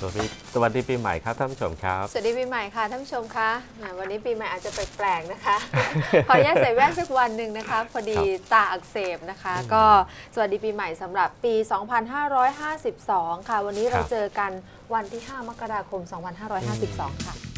สวัสดีสวัสดีปีใหม่ครับท่านผู้ชมครับ สวัสดีปีใหม่ค่ะท่านผู้ชมคะแหมวันนี้ปีใหม่อาจจะแปลกๆนะคะ ขออนุญาตใส่แว่นสักวันหนึ่งนะคะ พอดีตาอักเสบนะคะ ก็สวัสดีปีใหม่สำหรับปี 2552 ค่ะ วันนี้เราครับ เจอกันวันที่ 5 มกราคม 2552 ค่ะ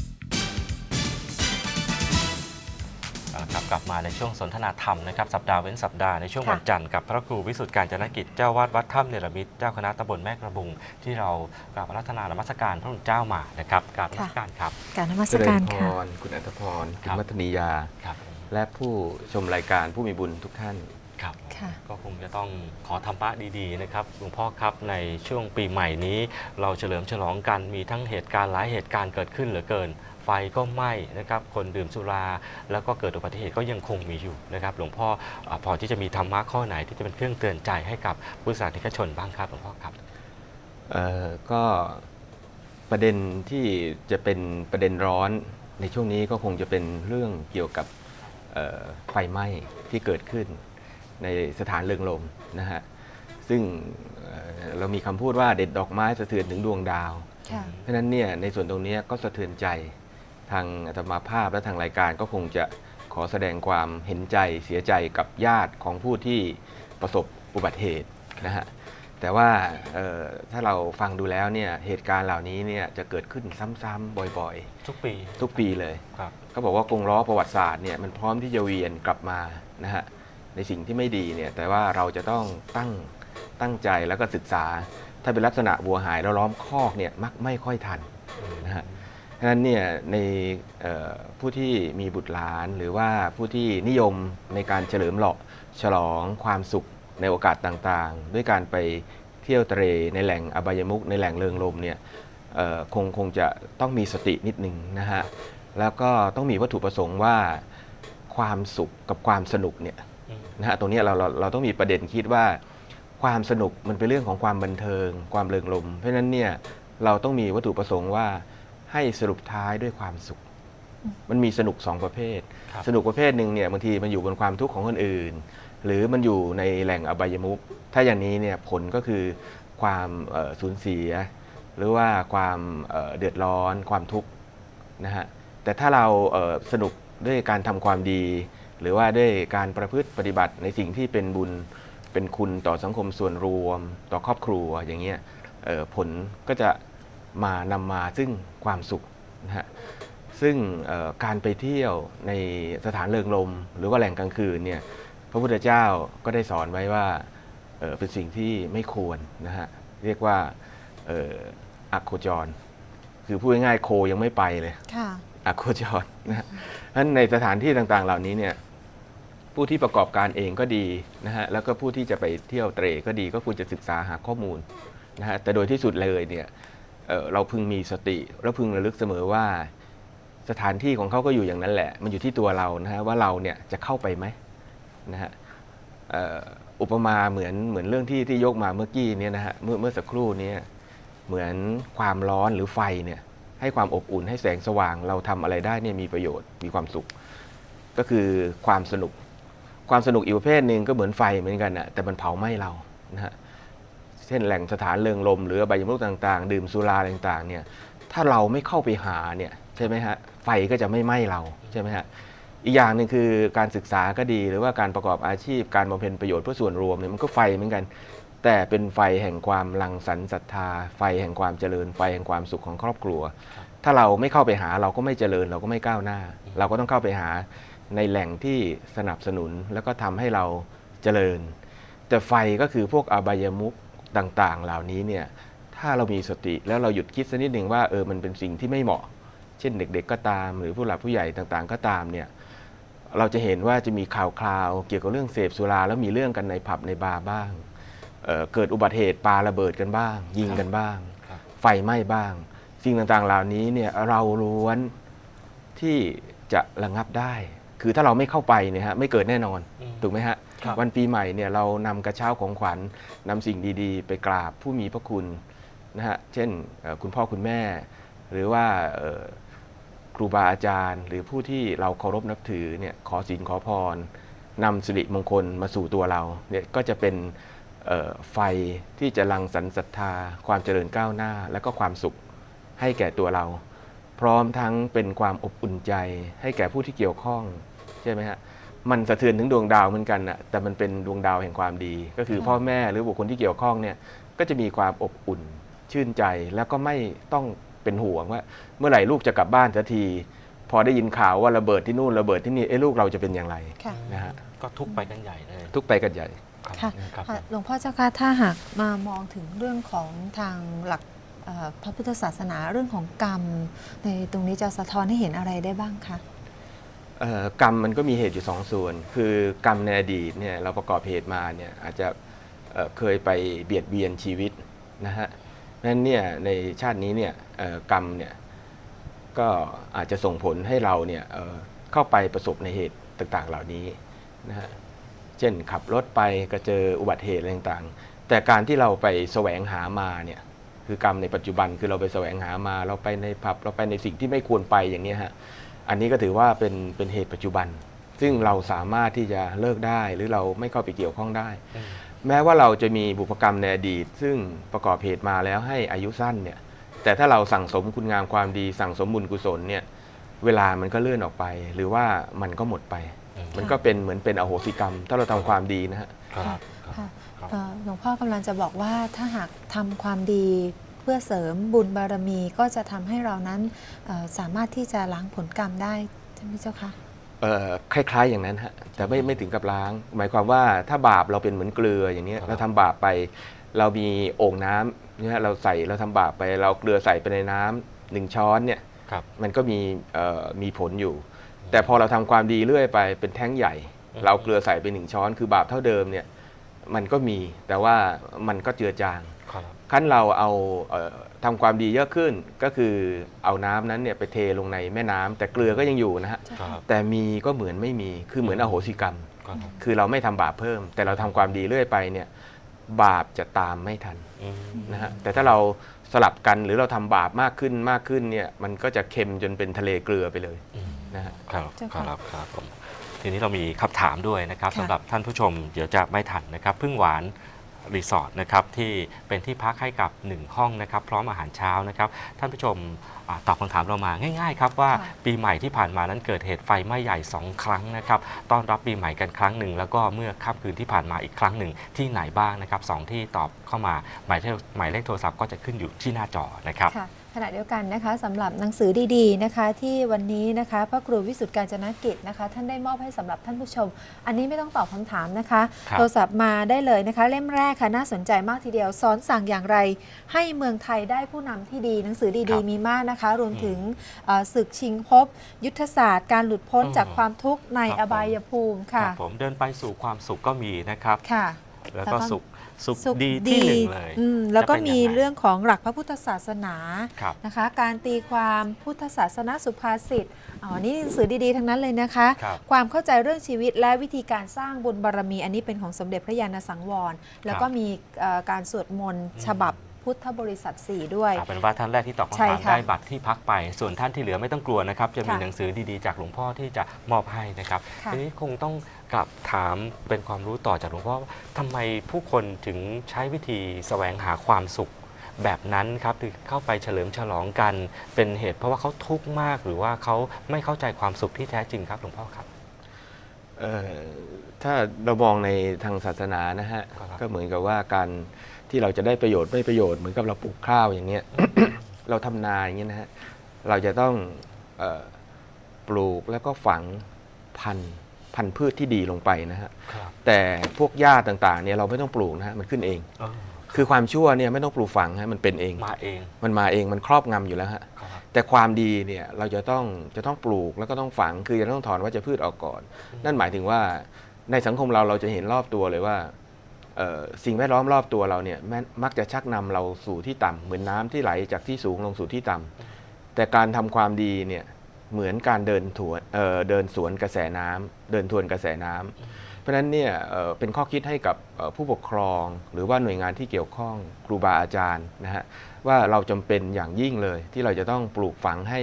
ครับกลับมาในช่วงสนทนาธรรมนะครับสัปดาห์เว้นสัปดาห์ในช่วงค่ะวันจันทร์กับพระครูวิสุทธิการจนกิจเจ้าวาดวัดถ้ำเนรมิตเจ้าคณะตำบลแม่กระบุง ที่เรากราบอารัตนานมัสการพระคุณเจ้ามานะครับกราบนมัสการครับการนมัสเจริการญพค่ะรคุณอัตพรคคุรัณบมัทนียาครับและผู้ชมรายการผู้มีบุญทุกท่านครับค่ะก็คงจะต้องขอทำปะดีๆนะครับหลวงพ่อครับในช่วงปีใหม่นี้ เราเฉลิมฉลองกันมีทั้งเหตุการณ์หลายเหตุการณ์เกิดขึ้นเหลือเกิน ไฟก็ไหม้นะครับคนดื่มสุรา แล้วก็เกิดอุบัติเหตุก็ยังคงมีอยู่นะครับหลวงพ่ออาพอที่จะมีธรรมะข้อไหนที่จะเป็นเครื่องเตือนใจให้กับพุทธศาสนิกชนบ้างครับหลวงพ่อครับเอ่อก็ประเด็นที่จะเป็นประเด็นร้อนในช่วงนี้ก็คงจะเป็นเรื่องเกี่ยวกับเอ่อไฟไหม้ที่เกิดขึ้นในสถานเริงรมย์นะฮะซึ่งเอ่อเรามีคำพูดว่าเด็ดดอกไม้สะเทือนถึงดวงดาวค่ะเพราะฉะนั้นเนี่ยในส่วนตรงเนี้ยก็สะเทือนใจ ทางอาตมาภาพและทางรายการก็คงจะขอแสดงความเห็นใจเสียใจกับญาติของผู้ที่ประสบอุบัติเหตุนะฮะแต่ว่าเอ่อถ้าเราฟังดูแล้วเนี่ยเหตุการณ์เหล่านี้เนี่ยจะเกิดขึ้นซ้ำๆบ่อยทุกปีๆทุกปีเลยครับเขาบอกว่ากงล้อประวัติศาสตร์เนี่ยมันพร้อมที่จะเวียนกลับมานะฮะในสิ่งที่ไม่ดีเนี่ยแต่ว่าเราจะต้องตั้งตั้งใจแล้วก็ศึกษา ถ้าเป็นลักษณะวัวหายแล้วล้อมคอกเนี่ยมักไม่ค่อยทันนะฮะเพราะ ฉะนั้นเนี่ยในผู้ที่มีบุตรหลาน หรือว่าผู้ที่นิยมในการเฉลิมหลอกฉลองความสุขในโอกาสต่างๆ ด้วยการไปเที่ยวทะเลในแหล่งอบายมุกในแหล่งเริงรมเนี่ยคงคงจะต้องมีสตินิดนึงนะฮะแล้วก็ต้องมีวัตถุประสงค์ว่าความสุขกับความสนุกเนี่ยนะฮะตรงนี้เราเราเราต้องมีประเด็นคิดว่า ความสนุกมันเป็นเรื่องของความบันเทิง ความเริงรมเพราะฉะนั้นเนี่ยเราต้องมีวัตถุประสงค์ว่า ให้สรุปท้ายด้วยความสุข มันมีสนุกสองประเภทครับสนุกประเภทหนึ่งเนี่ยบางทีมันอยู่บนความทุกข์ของคนอื่น หรือมันอยู่ในแหล่งอบายมุขถ้าอย่างนี้เนี่ยผลก็คือความเอ่อสูญเสีย หรือว่าความเอ่อเดือดร้อนความทุกข์นะฮะแต่ถ้าเราเอ่อสนุกด้วยการทำความดี หรือว่าด้วยการประพฤติปฏิบัติในสิ่งที่เป็นบุญเป็นคุณต่อสังคมส่วนรวม ต่อครอบครัวอย่างเงี้ยเอ่อผลก็จะ มานำมาซึ่งความสุขนะฮะซึ่งเอ่อการไปเที่ยวในสถานเริงรมย์หรือว่าแหล่งกลางคืนเนี่ยพระพุทธเจ้าก็ได้สอนไว้ว่าเอ่อเป็นสิ่งที่ไม่ควรนะฮะเรียกว่าเอ่ออักโคจร คือพูดง่ายๆโคยังไม่ไปเลยค่ะอโคจรนะฮะเพราะฉะนั้นในสถานที่ต่างๆ เหล่านี้เนี่ยผู้ที่ประกอบการเองก็ดีนะฮะแล้วก็ผู้ที่จะไปเที่ยวเตรก็ดีก็ควรจะศึกษาหาข้อมูลนะฮะแต่โดยที่สุดเลยเนี่ย เเราพึงมีสติและพึงระลึกเสมอว่า สถานที่ของเขาก็อยู่อย่างนั้นแหละ มันอยู่ที่ตัวเรานะฮะว่าเราเนี่ยจะเข้าไปไหมนะฮะอ,อุปมาเหมือนเหมือนเรื่องที่ที่ยกมาเมื่อกี้เนี่ยนะฮะเมื่อเมื่อสักครู่เนี้เหมือนความร้อนหรือไฟเนี่ยให้ความอบอุ่นให้แสงสว่างเราทำอะไรได้เนี่ยมีประโยชน์มีความสุข ก็คือความสนุก ความสนุกอีกประเภทหนึ่งก็เหมือนไฟเหมือนกันนะแต่มันเผาไหม้เรานะฮะ เช่นแหล่งสถานเริงรมหรืออบายมุขต่างๆ ดื่มสุราต่างๆเนี่ยถ้าเราไม่เข้าไปหาเนี่ยใช่ไหมฮะไฟก็จะไม่ไหม้เราใช่ไหมฮะอีกอย่างหนึ่งคือการศึกษาก็ดีหรือว่าการประกอบอาชีพการบำเพ็ญประโยชน์เพื่อส่วนรวมเนี่ยมันก็ไฟเหมือนกัน แต่เป็นไฟแห่งความรังสรรค์ศรัทธา ไฟแห่งความเจริญ ไฟแห่งความสุขของครอบครัว ถ้าเราไม่เข้าไปหาเราก็ไม่เจริญเราก็ไม่ก้าวหน้า เราก็ต้องเข้าไปหาในแหล่งที่สนับสนุนแล้วก็ทำให้เราเจริญ แต่ไฟก็คือพวกอบายมุข ต่างๆ เหล่านี้เนี่ยถ้าเรามีสติแล้วเราหยุดคิดสักนิดหนึ่งว่าเออมันเป็นสิ่งที่ไม่เหมาะ เช่นเด็ก ๆ ก็ตาม หรือผู้หลักผู้ใหญ่ต่างๆ ก็ตามเนี่ยเราจะเห็นว่าจะมีข่าวคราวเกี่ยวกับเรื่องเสพสุราแล้วมีเรื่องกันในผับในบาร์บ้างเอ่อเกิดอุบัติเหตุปาระเบิดกันบ้าง ยิงกันบ้างครับไฟไหม้บ้าง สิ่งต่างๆ เหล่านี้เนี่ยเราล้วนที่จะระงับได้ คือถ้าเราไม่เข้าไปเนี่ยฮะไม่เกิดแน่นอนอืม ถูกไหมฮะครับ วันปีใหม่เนี่ยเรานำกระเช้าของขวัญนำสิ่งดีๆ ไปกราบผู้มีพระคุณนะฮะเช่นเอ่อคุณพ่อคุณแม่ หรือว่าเอ่อครูบาอาจารย์ หรือผู้ที่เราเคารพนับถือเนี่ยขอศีลขอพรนำสิริมงคลมาสู่ตัวเราเนี่ยก็จะเป็นเอ่อไฟที่จะรังสรรค์ศรัทธา ความเจริญก้าวหน้า และก็ความสุขให้แก่ตัวเรา พร้อมทั้งเป็นความอบอุ่นใจให้แก่ผู้ที่เกี่ยวข้อง ใช่ไหมฮะมันสะเทือนถึงดวงดาวเหมือนกันนะแต่มันเป็นดวงดาวแห่งความดี ก็คือค่ะพ่อแม่หรือบุคคลที่เกี่ยวข้องเนี่ยก็จะมีความอบอุ่นชื่นใจแล้วก็ไม่ต้องเป็นห่วงว่า เมื่อไหร่ลูกจะกลับบ้านสักที พอได้ยินข่าวว่าระเบิดที่นู่นระเบิดที่นี่เอ้ลูกเราจะเป็นอย่างไรค่ะนะฮะก็ทุกข์ไปกันใหญ่เลย ทุกไปกันใหญ่ครับค่ะครับค่ะหลวงพ่อเจ้าค่ะถ้าหากมามองถึงเรื่องของทางหลักเอ่อพระพุทธศาสนาเรื่องของกรรม ในตรงนี้จะสะท้อนให้เห็นอะไรได้บ้างคะเอ่อ กรรมมันก็มีเหตุอยู่สองส่วน คือกรรมในอดีตเนี่ยเราประกอบเหตุมาเนี่ยอาจจะเเคยไปเบียดเบียนชีวิตนะฮะนั้นเนี่ยในชาตินี้เนี่ยกรรมเนี่ยก็อาจจะส่งผลให้เราเนี่ยเเข้าไปประสบในเหตุต่างๆเหล่านี้นะฮะเช่นขับรถไปก็เจออุบัติเหตุอะไรต่างๆ แต่การที่เราไปแสวงหามาเนี่ยคือกรรมในปัจจุบันคือเราไปแสวงหามา เราไปในผับเราไปในสิ่งที่ไม่ควรไปอย่างนี้ฮะ อันนี้ก็ถือว่าเป็นเป็นเหตุปัจจุบัน ซึ่งเราสามารถที่จะเลิกได้หรือเราไม่เข้าไปเกี่ยวข้องได้อืมแม้ว่าเราจะมีบุพกรรมในอดีต ซึ่งประกอบเหตุมาแล้วให้อายุสั้นเนี่ยแต่ถ้าเราสั่งสมคุณงามความดี สั่งสมบุญกุศลเนี่ยเวลามันก็เลื่อนออกไป หรือว่ามันก็หมดไปอืมมันก็เป็นเหมือนเป็นอโหสิกรรม ถ้าเราทำความดีนะฮะครับครับค่ะครับเอ่อหลวงพ่อกำลังจะบอกว่าถ้าหากทำความดี เพื่อเสริมบุญบารมีก็จะทำให้เรานั้นเอ่อสามารถที่จะล้างผลกรรมได้ใช่ไหมเจ้าคะเอ่อคล้ายๆอย่างนั้นฮะแต่ไม่ไม่ถึงกับล้าง หมายความว่าถ้าบาปเราเป็นเหมือนเกลืออย่างเนี้ยครับเราทำบาปไป เรามีโอ่งน้ำเนี่ยเราใส่เราทำบาปไปเราเกลือใส่ไปในน้ำหนึ่งช้อนเนี่ยครับมันก็มีเอ่อมีผลอยู่ แต่พอเราทำความดีเรื่อยไปเป็นแท้งใหญ่อืมเราเกลือใส่ไปหนึ่งช้อน คือบาปเท่าเดิมเนี่ยมันก็มีแต่ว่ามันก็เจือจางครับ ขั้นเราเอาเอ่อทำความดีเยอะขึ้น ก็คือเอาน้ำนั้นเนี่ยไปเทลงในแม่น้ำแต่เกลือก็ยังอยู่นะฮะครับแต่มีก็เหมือนไม่มีคือเหมือนอโหสิกรรม ครับคือเราไม่ทำบาปเพิ่ม แต่เราทำความดีเรื่อยไปเนี่ยบาปจะตามไม่ทันอืมนะฮะแต่ถ้าเราสลับกันหรือเราทำบาปมากขึ้นมากขึ้นเนี่ยมันก็จะเค็มจนเป็นทะเลเกลือไปเลยอืม นะฮะ ครับเจ้าคค่ะรับครับผมทีนี้เรามีคำถามด้วยนะครับค่ะ สำหรับท่านผู้ชมเดี๋ยวจะไม่ทันนะครับ พึ่งหวาน รีสอร์ทนะครับที่เป็นที่พักให้กับ 1 ห้องนะครับพร้อมอาหารเช้านะครับท่านผู้ชมอาตอบคำถามเรามาง่ายๆครับว่าค่ะปีใหม่ที่ผ่านมานั้นเกิดเหตุไฟไหม้ใหญ่ 2 ครั้งนะครับต้อนรับปีใหม่กันครั้งหนึ่ง แล้วก็เมื่อค่ำคืนที่ผ่านมาอีกครั้งหนึ่งที่ไหนบ้างนะครับสองที่ตอบเข้ามาหมายเลขหมายเลขโทรศัพท์ก็จะขึ้นอยู่ที่หน้าจอนะครับ ค่ะ ขณะเดียวกันนะคะสำหรับหนังสือดีๆนะคะ ที่วันนี้นะคะพระครูวิสุทธิ์การจนกิจนะคะ ท่านได้มอบให้สำหรับท่านผู้ชม อันนี้ไม่ต้องตอบคำถามนะคะครับโทรศัพท์มาได้เลยนะคะ เล่มแรกค่ะน่าสนใจมากทีเดียวสอนสั่งอย่างไร ให้เมืองไทยได้ผู้นำที่ดีหนังสือครัดีบๆมีมากนะคะ รวมถึงเอ่อศึกชิงภพยุทธศาสตร์ การหลุดพ้นอ๋อจากความทุกข์ในครับอบายภูมิคค่ะรับผมเดินไปสู่ความสุขก็มีนะครับค่ะแล้วแล้วก็ก็สุข สุขสุขดีที่หนึ่งเลยอืมแล้วก็จะเป็นมียังไง เรื่องของหลักพระพุทธศาสนาครับ นะคะ การตีความพุทธศาสนาสุภาษิตอ๋อนี่หนังสือดีๆ ทั้งนั้นเลยนะคะ ครับความเข้าใจเรื่องชีวิตและวิธีการสร้างบุญบารมี อันนี้เป็นของสมเด็จพระยาณสังวร แล้วก็มีเอ่อการสวดมนต์อืมฉบับ พุทธบริษัท 4 ด้วย เอาเป็นว่าท่านแรกที่ตอบใช่คำถามค่ะได้บัตรที่พักไป ส่วนท่านที่เหลือไม่ต้องกลัวนะครับ จะมีค่ะหนังสือดีๆจากหลวงพ่อที่จะมอบให้นะครับค่ะ ทีนี้คงต้องกลับถามเป็นความรู้ต่อจากหลวงพ่อว่าทำไมผู้คนถึงใช้วิธีแสวงหาความสุข แบบนั้นครับคือเข้าไปเฉลิมฉลองกัน เป็นเหตุเพราะว่าเขาทุกข์มาก หรือว่าเขาไม่เข้าใจความสุขที่แท้จริงครับหลวงพ่อครับ เอ่อถ้าเรามองในทางศาสนานะฮะ ครับ ก็เหมือนกับว่าการ ที่เราจะได้ประโยชน์ไม่ประโยชน์เหมือนกับเราปลูกข้าวอย่างเงี้ย เราทำนาอย่างเงี้ยนะฮะเราจะต้องเออปลูกแล้วก็ฝังพันธุ์พันธุ์พืชที่ดีลงไปนะฮะครับแต่พวกหญ้าต่างๆเนี่ยเราไม่ต้องปลูกนะฮะมันขึ้นเอง คือความชั่วเนี่ยไม่ต้องปลูกฝังฮะมันเป็นเองมาเอง มันมาเองมันครอบงำอยู่แล้วฮะครับแต่ความดีเนี่ยเราจะต้องจะต้องปลูกแล้วก็ต้องฝังคือจะต้องถอนวัชพืชออกก่อน นั่นหมายถึงว่าในสังคมเราเราจะเห็นรอบตัวเลยว่าเอ่อ สิ่งแวดล้อมรอบตัวเราเนี่ยมักจะชักนำเราสู่ที่ต่ำเหมือนน้ำที่ไหลจากที่สูงลงสู่ที่ต่ำแต่การทำความดีเนี่ยเหมือนการเดินถวนเอ่อเดินสวนกระแสน้ำเดินทวนกระแสน้ำเพราะฉะนั้นเนี่ยเเป็นข้อคิดให้กับผู้ปกครอง หรือว่าหน่วยงานที่เกี่ยวข้องครูบาอาจารย์นะฮะว่าเราจำเป็นอย่างยิ่งเลย ที่เราจะต้องปลูกฝังให้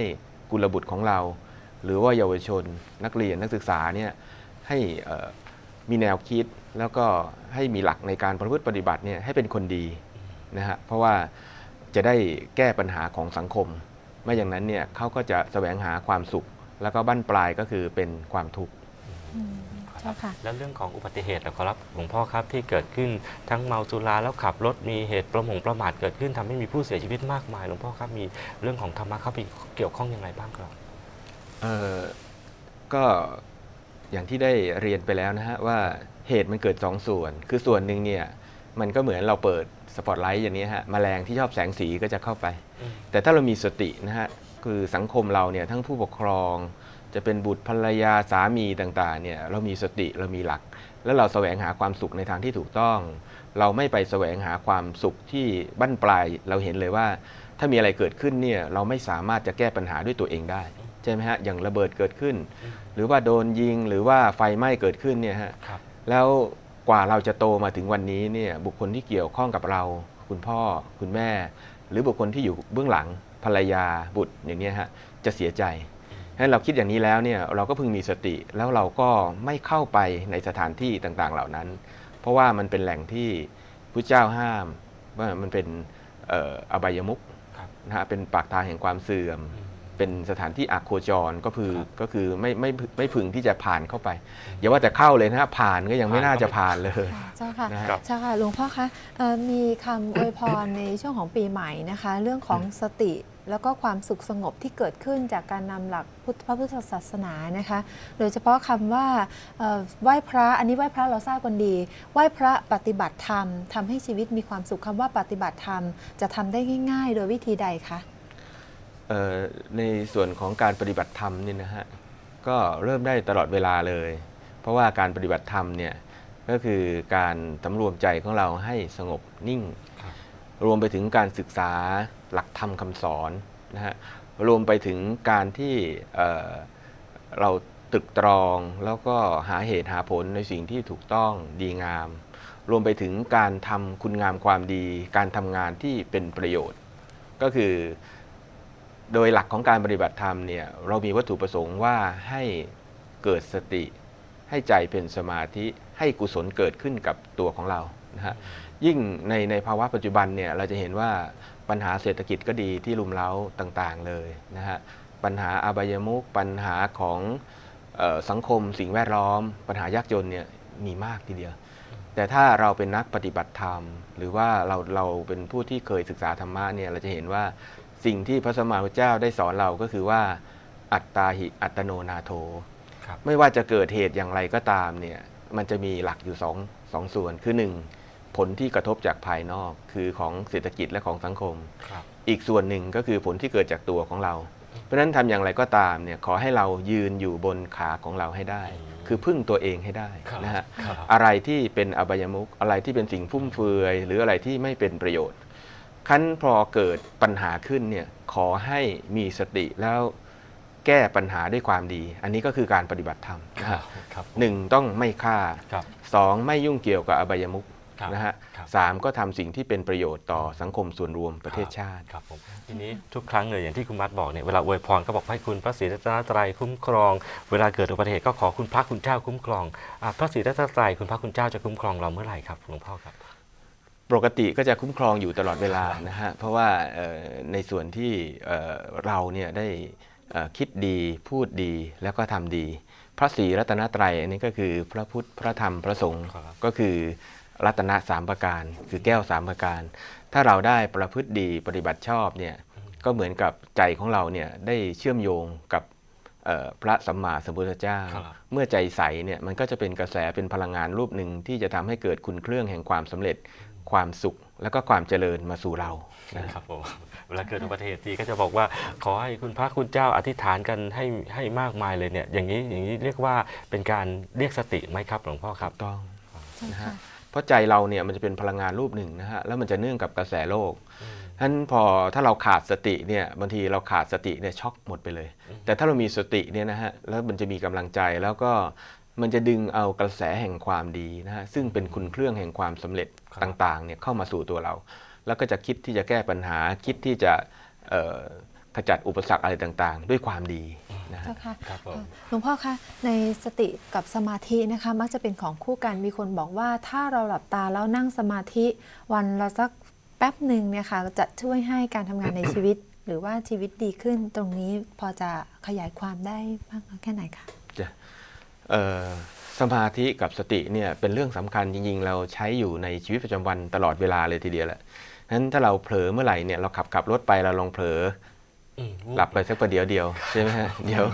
กุลบุตรของเรา หรือว่าเยาวชนนักเรียนนักศึกษาเนี่ยให้มีแนวคิด แล้วก็ให้มีหลักในการประพฤติปฏิบัติเนี่ยให้เป็นคนดีนะฮะเพราะว่าจะได้แก้ปัญหาของสังคม ไม่อย่างนั้นเนี่ยเขาก็จะแสวงหาความสุข แล้วก็บั้นปลายก็คือเป็นความทุกข์อืมเจ้าค่ะแล้วเรื่องของอุบัติเหตุนะครับหลวงพ่อครับที่เกิดขึ้นทั้งเมาสุราแล้วขับรถมีเหตุประมงประมาทเกิดขึ้นทำให้มีผู้เสียชีวิตมากมายหลวงพ่อครับมีเรื่องของธรรมะเข้าไปเกี่ยวข้องยังไงบ้างครับเอ่อก็ อย่างที่ได้เรียนไปแล้วนะฮะว่าเหตุมันเกิดสองส่วน คือส่วนหนึ่งเนี่ยมันก็เหมือนเราเปิดสปอตไลท์อย่างนี้ฮะแมลงที่ชอบแสงสีก็จะเข้าไปอืมแต่ถ้าเรามีสตินะฮะคือสังคมเราเนี่ยทั้งผู้ปกครอง จะเป็นบุตรภรรยาสามีต่างๆเนี่ยเรามีสติเรามีหลัก แล้วเราแสวงหาความสุขในทางที่ถูกต้อง เราไม่ไปแสวงหาความสุขที่บั้นปลายเราเห็นเลยว่า ถ้ามีอะไรเกิดขึ้นเนี่ยเราไม่สามารถจะแก้ปัญหาด้วยตัวเองได้ ใช่ไหมฮะอย่างระเบิดเกิดขึ้น หรือว่าโดนยิงหรือว่าไฟไหม้เกิดขึ้นเนี่ยฮะครับแล้วกว่าเราจะโตมาถึงวันนี้เนี่ยบุคคลที่เกี่ยวข้องกับเรา คุณพ่อคุณแม่ หรือบุคคลที่อยู่เบื้องหลังภรรยาบุตรอย่างเนี้ยฮะจะเสียใจฉะนั้นเราคิดอย่างนี้แล้วเนี่ยเราก็พึงมีสติแล้วเราก็ไม่เข้าไปในสถานที่ต่างๆเหล่านั้น เพราะว่ามันเป็นแหล่งที่พระเจ้าห้ามว่ามันเป็นเอ่ออบายมุขครับนะฮะเป็นปากทางแห่งความเสื่อมอืม เป็นสถานที่อักโคจรก็คือครับก็คือไม่ไม่ไม่พึงที่จะผ่านเข้าไปอย่าว่าแต่เข้าเลยนะฮะผ่านก็ยังไม่น่าจะผ่านเลยเจ้าค่ะนะฮะครับ เจ้าค่ะหลวงพ่อคะเอ่อมีคำ อวยพรในช่วงของปีใหม่นะคะ เรื่องของสติแล้วก็ความสุขสงบที่เกิดขึ้นจากการนำหลักพุทธพระพุทธศาสนานะคะ โดยเฉพาะคำว่าเอ่อไหว้พระอันนี้ไหว้พระเราทราบกันดี ไหว้พระปฏิบัติธรรมทำให้ชีวิตมีความสุขคำว่าปฏิบัติธรรม จะทำได้ง่าย ๆ โดยวิธีใดคะเอ่อ ในส่วนของการปฏิบัติธรรมเนี่ยนะฮะก็เริ่มได้ตลอดเวลาเลย เพราะว่าการปฏิบัติธรรมเนี่ยก็คือการสำรวมใจของเราให้สงบนิ่งครับรวมไปถึงการศึกษาหลักธรรมคำสอนนะฮะรวมไปถึงการที่เอ่อเราตรึกตรองแล้วก็หาเหตุหาผลในสิ่งที่ถูกต้องดีงาม รวมไปถึงการทำคุณงามความดี การทำงานที่เป็นประโยชน์ ก็คือ โดยหลักของการปฏิบัติธรรมเนี่ยเรามีวัตถุประสงค์ว่าให้เกิดสติ ให้ใจเป็นสมาธิให้กุศลเกิดขึ้นกับตัวของเรานะฮะยิ่งในในภาวะปัจจุบันเนี่ยเราจะเห็นว่าปัญหาเศรษฐกิจก็ดีที่รุมเร้าต่างๆเลยนะฮะปัญหาอบายมุขปัญหาของออสังคมสิ่งแวดล้อม ปัญหายากจนเนี่ยมีมากทีเดียว แต่ถ้าเราเป็นนักปฏิบัติธรรม หรือว่าเราเราเป็นผู้ที่เคยศึกษาธรรมะเนี่ยเราจะเห็นว่า สิ่งที่พระสมมาพุทธเจ้าได้สอนเราก็คือว่าอัตตาหิอัตโนนาโถครับไม่ว่าจะเกิดเหตุอย่างไรก็ตามเนี่ยมันจะมีหลักอยู่สองสองส่วนคือหนึ่งผลที่กระทบจากภายนอกคือของเศรษฐกิจและของสังคมครับอีกส่วนหนึ่งก็คือผลที่เกิดจากตัวของเรา เพราะฉะนั้นทำอย่างไรก็ตามเนี่ยขอให้เรายืนอยู่บนขาของเราให้ได้อืมคือพึ่งตัวเองให้ได้ครับนะฮะครับอะไรที่เป็นอบายมุขอะไรที่เป็นสิ่งฟุ่มเฟือย หรืออะไรที่ไม่เป็นประโยชน์ คันพอเกิดปัญหาขึ้นเนี่ยขอให้มีสติแล้วแก้ปัญหาด้วยความดี อันนี้ก็คือการปฏิบัติธรรมนะฮะครับ หนึ่งต้องไม่ฆ่าครับ สองไม่ยุ่งเกี่ยวกับอบายมุขครับนะฮะครับ สามก็ทำสิ่งที่เป็นประโยชน์ต่อสังคมส่วนรวมประเทศชาติ ครับผมทีนี้ทุกครั้งเลยอย่างที่คุณมัดบอกเนี่ยเวลาอวยพรก็บอกให้คุณพระศรีรัตนตรัยคุ้มครอง เวลาเกิดอุบัติเหตุก็ขอคุณพระคุณเจ้าคุ้มครองอะพระศรีรัตนตรัยคุณพระคุณเจ้าจะคุ้มครองเราเมื่อไหร่ครับหลวงพ่อครับ ปกติก็จะคุ้มครองอยู่ตลอดเวลานะฮะเพราะว่าเอ่อในส่วนที่เอ่อเราเนี่ยได้เอ่อคิดดีพูดดีแล้วก็ทำดี พระศรีรัตนตรัยอันนี้ก็คือพระพุทธพระธรรมพระสงฆ์ครับก็คือรัตนะสามประการ คือแก้วสามประการ ถ้าเราได้ประพฤติดีปฏิบัติชอบเนี่ยก็เหมือนกับใจของเราเนี่ยได้เชื่อมโยงกับเอ่อ พระสัมมาสัมพุทธเจ้าครับเมื่อใจใสเนี่ยมันก็จะเป็นกระแสเป็นพลังงานรูปหนึ่งที่จะทำให้เกิดคุณเครื่องแห่งความสำเร็จความสุขแล้วก็ความเจริญมาสู่เรานะคครัรับบผมเวลาเกิดอุบัติเหตุทีก็จะบอกว่าขอให้คุณพระคุณเจ้าอธิษฐานกันให้ให้มากมายเลยเนี่ยอย่างนี้อย่างนี้เรียกว่าเป็นการเรียกสติไหมครับหลวงพ่อครับต้องเจ้านะค่ะฮะเพราะใจเราเนี่ยมันจะเป็นพลังงานรูปหนึ่งนะฮะแล้วมันจะเนื่องกับกระแสโลก ฉะนั้นพอถ้าเราขาดสติเนี่ยบางทีเราขาดสติเนี่ยช็อกหมดไปเลย แต่ถ้าเรามีสติเนี่ยนะฮะแล้วมันจะมีกำลังใจแล้วก็มันจะดึงเอากระแสแห่งความดีนะฮะซึ่งเป็นคุณเครื่องแห่งความสำเร็จครับต่างๆเนี่ยเข้ามาสู่ตัวเรา แล้วก็จะคิดที่จะแก้ปัญหาคิดที่จะเอ่อขจัดอุปสรรคอะไรต่างๆ ด้วยความดีนะฮะเจ้าค่ะครับผมหลวงพ่อคะในสติกับสมาธินะคะมักจะเป็นของคู่กันมีคนบอกว่าถ้าเราหลับตาแล้วนั่งสมาธิวันละสัก แป๊บหนึ่งเนี่ยค่ะจะช่วยให้การทำงานในชีวิต หรือว่าชีวิตดีขึ้นตรงนี้พอจะขยายความได้มากน้อยแค่ไหนคะเอ่อสมาธิกับสติเนี่ยเป็นเรื่องสำคัญจริงๆ เราใช้อยู่ในชีวิตประจำวันตลอดเวลาเลยทีเดียวแหละนั้นถ้าเราเผลอเมื่อไหร่เนี่ยเราขับขับรถไปเราลองเผลออืมหลับไปสักประเดี๋ยวเดียวใช่ไหมฮะเดี๋ยว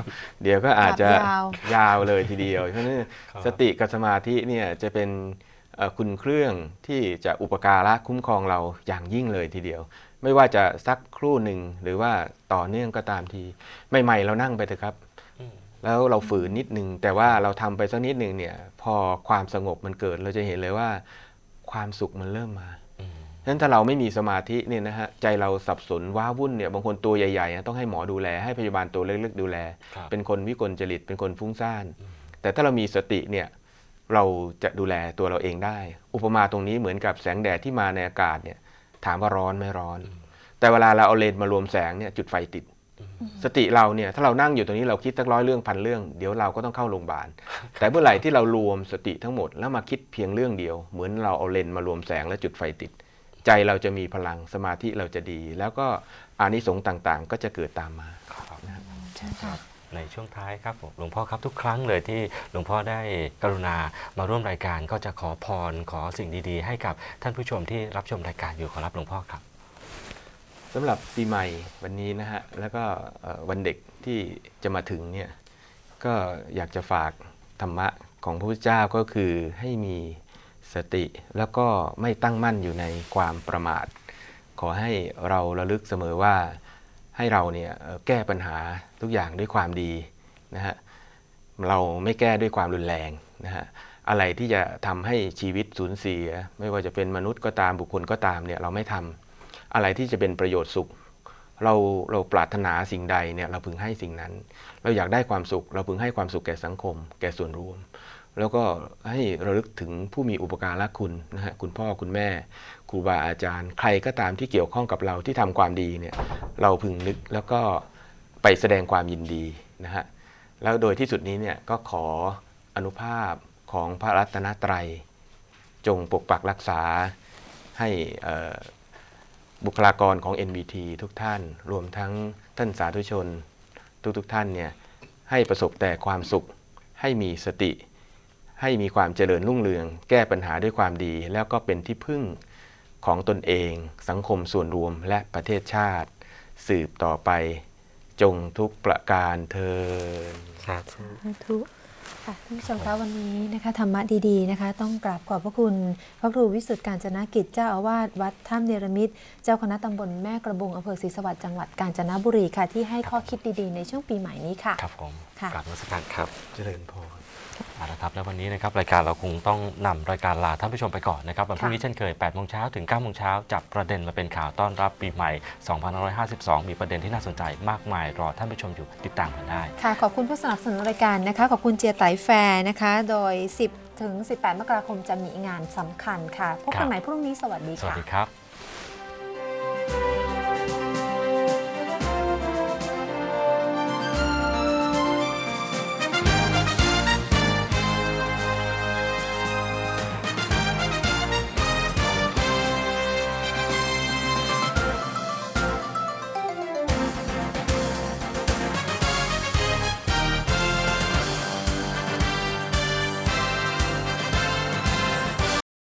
เดี๋ยวก็อาจจะหลับยาวยาวเลยทีเดียวเพราะฉะนั้นครับสติกับสมาธิเนี่ยจะเป็นเอ่อ คุณเครื่องที่จะอุปการะคุ้มครองเราอย่างยิ่งเลยทีเดียว ไม่ว่าจะสักครู่หนึ่งหรือว่าต่อเนื่องก็ตามทีใหม่ๆเรานั่งไปเถอะครับอืมแล้วเราฝืนนิดนึง แต่ว่าเราทำไปสักนิดนึงเนี่ย พอความสงบมันเกิดเราจะเห็นเลยว่า ความสุขมันเริ่มมาอืมฉะนั้นถ้าเราไม่มีสมาธิเนี่ยนะฮะใจเราสับสนว้าวุ่นเนี่ยบางคนตัวใหญ่ๆนะต้องให้หมอดูแลให้พยาบาลตัวเล็กๆดูแลครับเป็นคนวิกลจริตเป็นคนฟุ้งซ่าน แต่ถ้าเรามีสติเนี่ย เราจะดูแลตัวเราเองได้ อุปมาตรงนี้เหมือนกับแสงแดดที่มาในอากาศเนี่ยถามว่าร้อนไหม่ร้อน แต่เวลาเราเอาเลนส์มารวมแสงเนี่ยจุดไฟติด สติเราเนี่ยถ้าเรานั่งอยู่ตรงนี้เราคิดสักร้อยเรื่องพันเรื่องเดี๋ยวเราก็ต้องเข้าโรงพยาบาล แต่เมื่อไหร่ที่เรารวมสติทั้งหมดแล้วมาคิดเพียงเรื่องเดียว เหมือนเราเอาเลนส์มารวมแสงและจุดไฟติด ใจเราจะมีพลังสมาธิเราจะดี แล้วก็อานิสงส์ต่างๆ ก็จะเกิดตามมาครับใช่ค่ะ ในช่วงท้ายครับหลวงพ่อครับทุกครั้งเลยที่หลวงพ่อได้กรุณามาร่วมรายการก็จะขอพรขอสิ่งดีๆ ให้กับท่านผู้ชมที่รับชมรายการอยู่ขอรับหลวงพ่อครับสำหรับปีใหม่วันนี้นะฮะแล้วก็วันเด็กที่จะมาถึงเนี่ยก็อยากจะฝากธรรมะของพระพุทธเจ้าก็คือให้มีสติแล้วก็ไม่ตั้งมั่นอยู่ในความประมาท ขอให้เราระลึกเสมอว่า ให้เราเนี่ยแก้ปัญหาทุกอย่างด้วยความดีนะฮะเราไม่แก้ด้วยความรุนแรงนะฮะอะไรที่จะทำให้ชีวิตสูญเสีย ไม่ว่าจะเป็นมนุษย์ก็ตามบุคคลก็ตามเนี่ยเราไม่ทำอะไรที่จะเป็นประโยชน์สุข เราเราปรารถนาสิ่งใดเนี่ยเราพึงให้สิ่งนั้น เราอยากได้ความสุข เราพึงให้ความสุขแก่สังคม แก่ส่วนรวม แล้วก็ให้ระลึกถึงผู้มีอุปการะคุณนะฮะคุณพ่อคุณแม่ครูบาอาจารย์ ใครก็ตามที่เกี่ยวข้องกับเราที่ทำความดีเนี่ย เราพึงนึกแล้วก็ไปแสดงความยินดีนะฮะแล้วโดยที่สุดนี้เนี่ยก็ขออนุภาพของพระรัตนตรัย จงปกปักรักษาให้บุคลากรของ NBT ทุกท่าน รวมทั้งท่านสาธุชน ทุกๆทท่านเนี่ยให้ประสบแต่ความสุข ให้มีสติ ให้มีความเจริญรุ่งเรือง แก้ปัญหาด้วยความดี แล้วก็เป็นที่พึ่งของตนเอง สังคมส่วนรวมและประเทศชาติ สืบต่อไป จงทุกประการเทินสาธุ สาธุค่ะท่านผู้ชมคะวันนี้นะคะธรรมะดีๆนะคะ ต้องกราบขอบพระคุณพระครูวิสุทธิการจนกิจเจ้าอาวาสวัดถ้ำเนรมิตรเจ้าคณะตำบลแม่กระบุงอำเภอศรีสวัสดิ์จังหวัดกาญจนบุรีค่ะ ที่ให้ข้อคิดดีๆ ในช่วงปีใหม่นี้ค่ะ ครับผมค่ะกราบนมัสการครับ เจริญพร เอาละครับ แล้ววันนี้นะครับรายการเราคงต้องนำรายการลาท่านผู้ชมไปก่อนนะครับวันพรุ่งนี้ค่ะเช่นเคย8โมงเช้าถึง9โมงเช้าจับประเด็นมาเป็นข่าวต้อนรับปีใหม่ 2552 มีประเด็นที่น่าสนใจมากมายรอท่านผู้ชมอยู่ติดตามกันได้ ค่ะ ขอบคุณผู้สนับสนุนรายการนะคะ ขอบคุณเจียไตแฟร์นะคะ โดย 10 ถึง 18 มกราคมจะมีงานสำคัญค่ะ พบครักันบใหม่พรุ่งนี้สวัสดีสวัสค่ะ ดีครับ